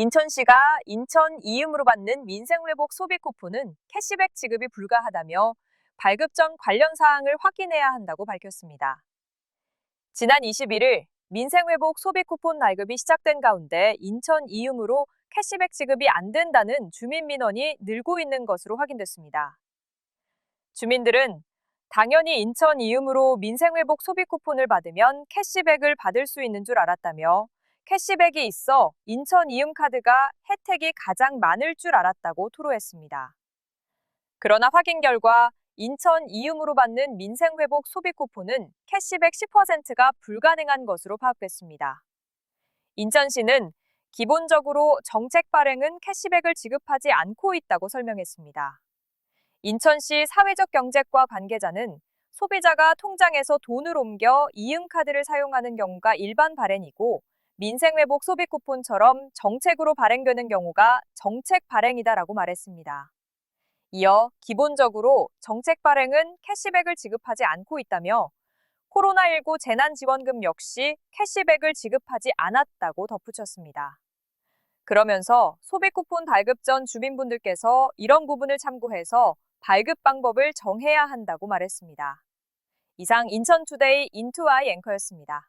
인천시가 인천 이음으로 받는 민생회복 소비 쿠폰은 캐시백 지급이 불가하다며 발급 전 관련 사항을 확인해야 한다고 밝혔습니다. 지난 21일 민생회복 소비 쿠폰 발급이 시작된 가운데 인천 이음으로 캐시백 지급이 안 된다는 주민 민원이 늘고 있는 것으로 확인됐습니다. 주민들은 당연히 인천 이음으로 민생회복 소비 쿠폰을 받으면 캐시백을 받을 수 있는 줄 알았다며 캐시백이 있어 인천 이음 카드가 혜택이 가장 많을 줄 알았다고 토로했습니다. 그러나 확인 결과 인천 이음으로 받는 민생회복 소비 쿠폰은 캐시백 10%가 불가능한 것으로 파악됐습니다. 인천시는 기본적으로 정책 발행은 캐시백을 지급하지 않고 있다고 설명했습니다. 인천시 사회적 경제과 관계자는 소비자가 통장에서 돈을 옮겨 이음카드를 사용하는 경우가 일반 발행이고 민생회복 소비 쿠폰처럼 정책으로 발행되는 경우가 정책 발행이다라고 말했습니다. 이어 기본적으로 정책 발행은 캐시백을 지급하지 않고 있다며 코로나19 재난지원금 역시 캐시백을 지급하지 않았다고 덧붙였습니다. 그러면서 소비 쿠폰 발급 전 주민분들께서 이런 부분을 참고해서 발급 방법을 정해야 한다고 말했습니다. 이상 인천투데이 인투아이 앵커였습니다.